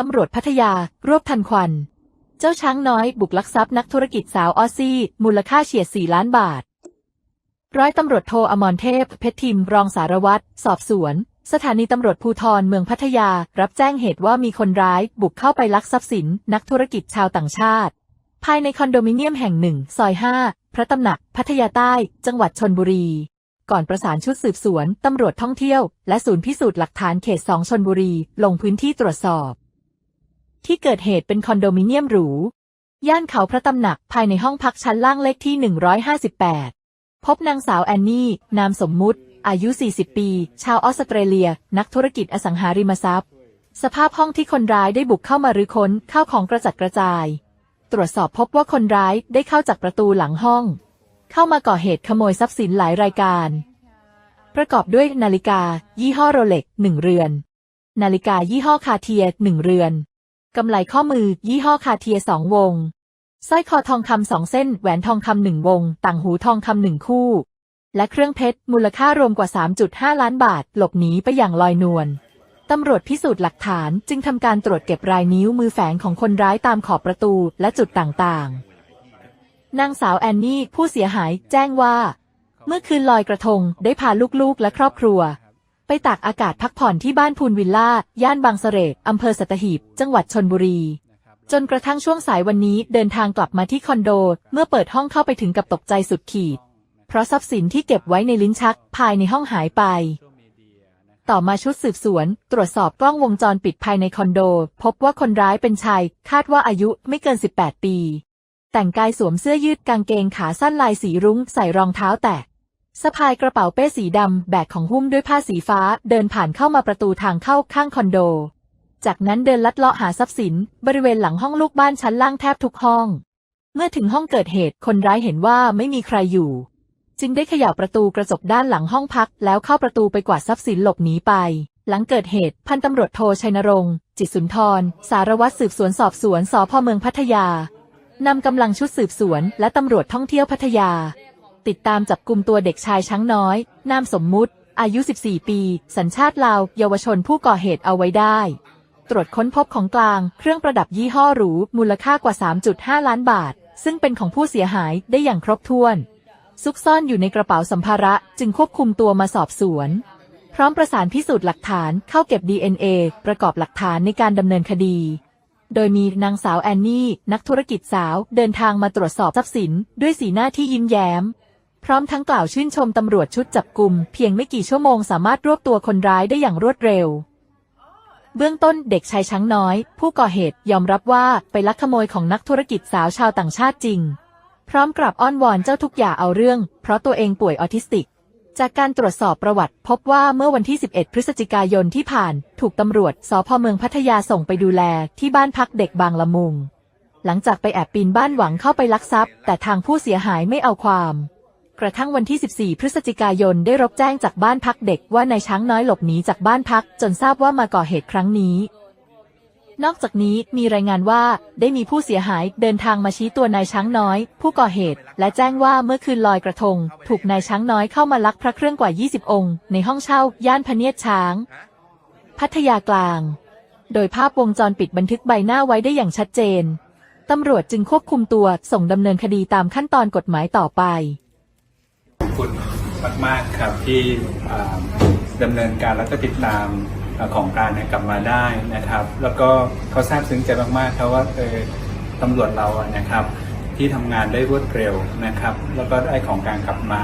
ตำรวจพัทยารวบทันควัน เจ้าช้างน้อยบุกลักทรัพย์นักธุรกิจสาวออซี่ มูลค่าเฉียด 4 ล้านบาท ร้อยตำรวจโทอมรเทพ เพชรทิมรองสารวัตรสอบสวน สถานีตำรวจภูธรเมืองพัทยา รับแจ้งเหตุว่ามีคนร้ายบุกเข้าไปลักทรัพย์สิน นักธุรกิจชาวต่างชาติ ภายในคอนโดมิเนียมแห่งหนึ่งซอย 5 พระตำหนัก พัทยาใต้ จังหวัดชนบุรี ก่อนประสานชุดสืบสวนตำรวจท่องเที่ยว และศูนย์พิสูจน์หลักฐานเขต2ชนบุรี ลงพื้นที่ตรวจสอบ ที่เกิดเหตุเป็นคอนโดมิเนียมหรู ย่านเขาพระตำหนักภายในห้องพักชั้นล่างเลขที่ 158 พบนางสาวแอนนี่ นามสมมุติ อายุ 40 ปี ชาวออสเตรเลีย นักธุรกิจอสังหาริมทรัพย์ สภาพห้องที่คนร้ายได้บุกเข้ามารื้อค้นข้าวของกระจัดกระจาย ตรวจสอบพบว่าคนร้ายได้เข้าจากประตูหลังห้อง เข้ามาก่อเหตุขโมยทรัพย์สินหลายรายการ ประกอบด้วยนาฬิกา ยี่ห้อโรเล็กหนึ่งเรือน นาฬิกายี่ห้อคาเทียหนึ่งเรือน กำไลข้อมือ ยี่ห้อคาเทียสองวง สร้อยคอทองคำสองเส้น แหวนทองคำหนึ่งวง ต่างหูทองคำหนึ่งคู่ และเครื่องเพชร มูลค่ารวมกว่า 3.5 ล้านบาท หลบหนีไปอย่างลอยนวลตำรวจพิสูจน์หลักฐานจึงทำการตรวจเก็บรายนิ้วมือแฝงของคนร้ายตามขอบประตูและจุดต่างๆ นางสาวแอนนี่ผู้เสียหายแจ้งว่า เมื่อคืนลอยกระทงได้พาลูกๆและครอบครัว ไปตากอากาศพักผ่อนที่บ้านพูนวิลล่า ย่านบางเสร่อำเภอสัตหีบ จังหวัดชนบุรี จนกระทั่งช่วงสายวันนี้เดินทางกลับมาที่คอนโด เมื่อเปิดห้องเข้าไปถึงกับตกใจสุดขีด เพราะทรัพย์สินที่เก็บไว้ในลิ้นชัก ภายในห้องหายไป ต่อมาชุดสืบสวน ตรวจสอบกล้องวงจรปิดภายในคอนโด พบว่าคนร้ายเป็นชาย คาดว่าอายุไม่เกิน 18 ปี แต่งกายสวมเสื้อยืดกางเกงขาสั้นลายสีรุ้งใส่รองเท้าแตะ สะพายกระเป๋าเป้สีดำแบกของหุ้มด้วยผ้าสีฟ้าเดินผ่านเข้ามาประตูทางเข้าข้างคอนโด จากนั้นเดินลัดเลาะหาทรัพย์สิน บริเวณหลังห้องลูกบ้านชั้นล่างแทบทุกห้อง เมื่อถึงห้องเกิดเหตุคนร้ายเห็นว่าไม่มีใครอยู่ จึงได้เขย่าประตูกระจกด้านหลังห้องพัก แล้วเข้าประตูไปกวาดทรัพย์สินหลบหนีไป หลังเกิดเหตุพันตำรวจโทชัยนรงค์จิตสุนทร สารวัตรสืบสวนสอบสวนสพเมืองพัทยานำกำลังชุดสืบสวน และตำรวจท่องเที่ยวพัทยา ติดตามจับกลุ่มตัวเด็กชายช้างน้อย นามสมมุติ อายุ 14 ปี สัญชาติลาว เยาวชนผู้ก่อเหตุเอาไว้ได้ ตรวจค้นพบของกลาง เครื่องประดับยี่ห้อหรู มูลค่ากว่า 3.5 ล้านบาท ซึ่งเป็นของผู้เสียหายได้อย่างครบถ้วน ซุกซ่อนอยู่ในกระเป๋าสัมภาระจึงควบคุมตัวมาสอบสวน พร้อมประสานพิสูจน์หลักฐานเข้าเก็บ DNA ประกอบหลักฐานในการดำเนินคดีโดยมีนางสาวแอนนี่ นักธุรกิจสาวเดินทางมาตรวจสอบทรัพย์สิน ด้วยสีหน้าที่ยิ้มแย้ม พร้อมทั้งกล่าวชื่นชมตำรวจชุดจับกลุ่มเพียงไม่กี่ชั่วโมงสามารถรวบตัวคนร้ายได้อย่างรวดเร็ว เบื้องต้นเด็กชายช้างน้อย ผู้ก่อเหตุยอมรับว่าไปลักขโมยของนักธุรกิจสาวชาวต่างชาติจริง พร้อมกราบอ้อนวอนเจ้าทุกอย่าเอาเรื่อง เพราะตัวเองป่วยออทิสติก จากการตรวจสอบประวัติ พบว่าเมื่อวันที่ 11 พฤศจิกายนที่ผ่าน ถูกตำรวจสพเมืองพัทยาส่งไปดูแลที่บ้านพักเด็กบางละมุง หลังจากไปแอบปีนบ้านหวังเข้าไปลักทรัพย์ แต่ทางผู้เสียหายไม่เอาความ กระทั่งวันที่ 14 พฤศจิกายนได้รับแจ้งจากบ้านพักเด็กว่านายช้างน้อยหลบหนีจากบ้านพักจนทราบว่ามาก่อเหตุครั้งนี้ นอกจากนี้มีรายงานว่าได้มีผู้เสียหายเดินทางมาชี้ตัวนายช้างน้อย ผู้ก่อเหตุ และแจ้งว่าเมื่อคืนลอยกระทง ถูกนายช้างน้อยเข้ามาลักพระเครื่องกว่า 20 องค์ ในห้องเช่า ย่านพเนียดช้าง พัทยากลาง โดยภาพวงจรปิดบันทึกใบหน้าไว้ได้อย่างชัดเจนตำรวจจึงควบคุมตัวส่งดำเนินคดีตามขั้นตอนกฎหมายต่อไป คุณมาก ๆ ครับที่ดำเนินการแล้วก็ติดตามของกลารกลับมาได้นะครับ แล้วก็เขาทราบซึ้งใจมากๆครับว่าเออตำรวจเรานะครับ ที่ทำงานได้รวดเร็วนะครับ แล้วก็ได้ของกลารกลับมา